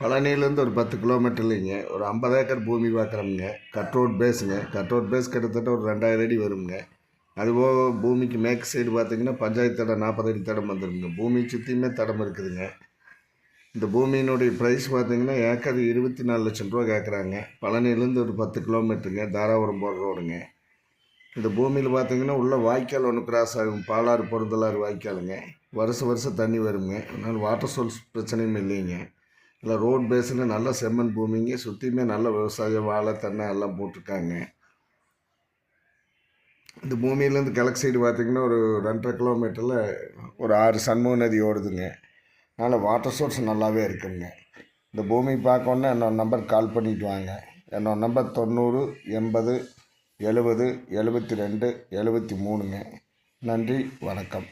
பழனியிலேருந்து ஒரு பத்து கிலோமீட்டர் இல்லைங்க. ஒரு ஐம்பது ஏக்கர் பூமி பார்க்குறோமுங்க கட் ரோட் பேஸுங்க கட் ரோட் பேஸ் கிட்டத்தட்ட ஒரு ரெண்டாயிரம் அடி வருங்க அதுபோக பூமிக்கு மேற்கு சைடு பார்த்தீங்கன்னா பஞ்சாயத்து தடம் நாற்பது அடி தடம் வந்துருங்க. பூமி சுற்றியுமே தடம் இருக்குதுங்க. இந்த பூமியினுடைய ப்ரைஸ் பார்த்தீங்கன்னா ஏக்கர் இருபத்தி நாலு லட்சம் ரூபா கேட்குறாங்க பழனியிலேருந்து ஒரு பத்து கிலோமீட்டருங்க. தாராபுரம் போகிற ரோடுங்க. இந்த பூமியில் பார்த்தீங்கன்னா உள்ள வாய்க்கால் ஒன்று கிராஸ் ஆகும். பாலாறு பொருந்தலாறு வாய்க்காலுங்க. வருஷம் வருஷம் தண்ணி வருங்க. அதனால் வாட்டர் சோர்ஸ் பிரச்சனையும் இல்லைங்க. இல்லை ரோட் பேஸில் நல்ல செம்மண் பூமிங்க சுற்றியுமே நல்ல விவசாயம் வாழை தென்னை எல்லாம் போட்டிருக்காங்க. இந்த பூமியிலேருந்து கிழக்கு சைடு பார்த்திங்கன்னா ஒரு ரெண்டரை கிலோமீட்டரில் ஒரு ஆறு சண்முக நதி ஓடுதுங்க. அதனால் வாட்டர் சோர்ஸ் நல்லாவே இருக்குங்க. இந்த பூமி பார்க்கணுன்னா என்னோட நம்பர் கால் பண்ணிட்டு வாங்க. என்னோட நம்பர் தொண்ணூறு எண்பது எழுபது எழுபத்தி ரெண்டு எழுபத்தி மூணுங்க. நன்றி வணக்கம்.